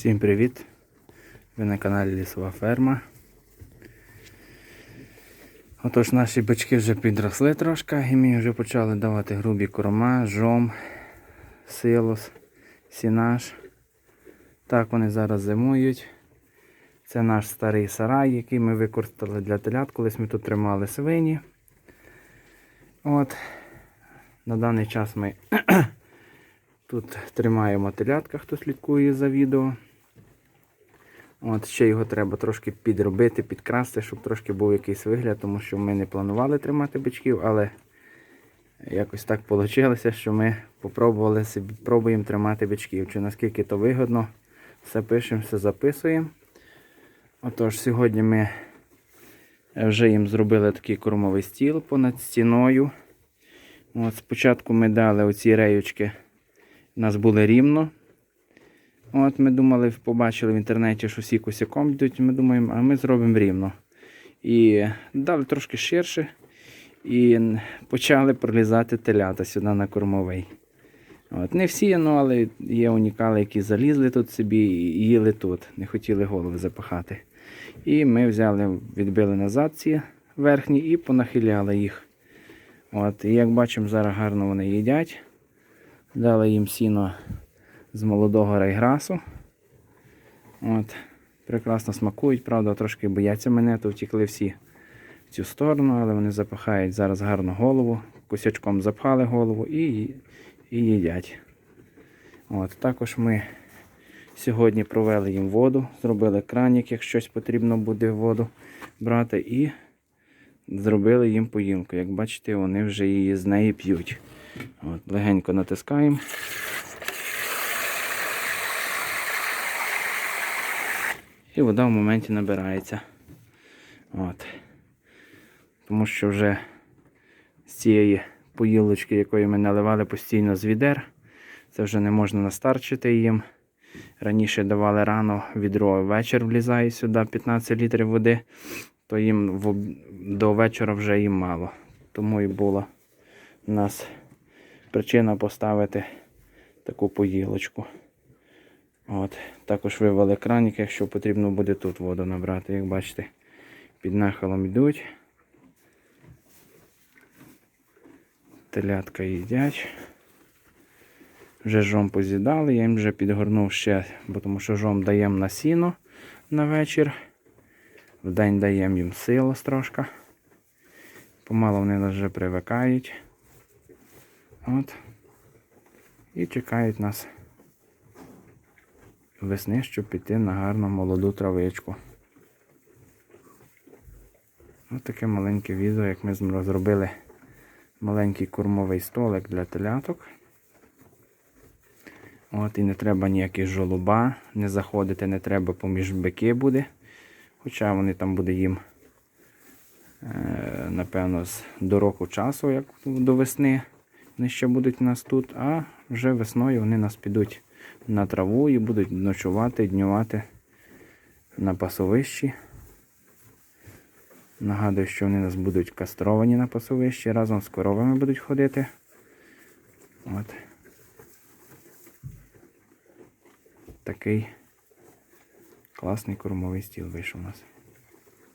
Всім привіт! Ви на каналі Лісова Ферма. Отож, наші бички вже підросли трошки і ми вже почали давати грубі корма, жом, силос, сінаж. Так вони зараз зимують. Це наш старий сарай, який ми використали для телят, колись ми тут тримали свині. От. На даний час ми тут тримаємо телятка, хто слідкує за відео. От Ще його треба трошки підробити, підкрасти, щоб трошки був якийсь вигляд, тому що ми не планували тримати бичків, але якось так вийшло, що ми попробували собі, пробуємо тримати бичків. Чи наскільки то вигодно, все пишемо, все записуємо. Отож, сьогодні ми вже їм зробили такий кормовий стіл понад стіною. От Спочатку ми дали оці реючки, у нас були рівно. От Ми думали, побачили в інтернеті, що всі косяком йдуть, ми думаємо, а ми зробимо рівно. І дали трошки ширше і почали пролізати телята сюди на кормовий. От, Не всі, ну, але є унікали, які залізли тут собі і їли тут, не хотіли голови запахати. І ми взяли, відбили назад ці верхні і понахиляли їх. От, І як бачимо, зараз гарно вони їдять. Дали їм сіно з молодого райграсу. От, Прекрасно смакують, правда, трошки бояться мене, то втікли всі в цю сторону, але вони запахають зараз гарно голову, кусячком запхали голову і, і їдять. От, Також ми сьогодні провели їм воду, зробили кранік, як щось потрібно буде воду брати, і зробили їм поїлку. Як бачите, вони вже її з неї п'ють. От, Легенько натискаємо. І вода в моменті набирається. От. Тому що вже з цієї поїлочки, якої ми наливали постійно з відер, це вже не можна настарчити їм. Раніше давали рано відро, вечір влізає сюди 15 літрів води, то їм в, до вечора вже їм мало. Тому і була у нас причина поставити таку поїлочку. От. Також вивели кранік, якщо потрібно буде тут воду набрати. Як бачите, під нахилом йдуть. Телятка їдять. Вже жом поз'їдали, я їм вже підгорнув ще, бо тому що жом даємо на сіно на вечір. Вдень даємо їм силос трошки. Помало вони нас вже привикають. От. І чекають нас весни, щоб піти на гарну молоду травичку. Ось таке маленьке відео, як ми зробили маленький кормовий столик для теляток. От І не треба ніяких жолуба, не заходити не треба поміж бики буде. Хоча вони там буде їм, е, напевно, з до року часу, як до весни, вони ще будуть у нас тут, а вже весною вони нас підуть на траву і будуть ночувати, днювати на пасовищі. Нагадую, що вони у нас будуть кастровані на пасовищі, разом з коровами будуть ходити. От. Такий класний кормовий стіл вийшов у нас.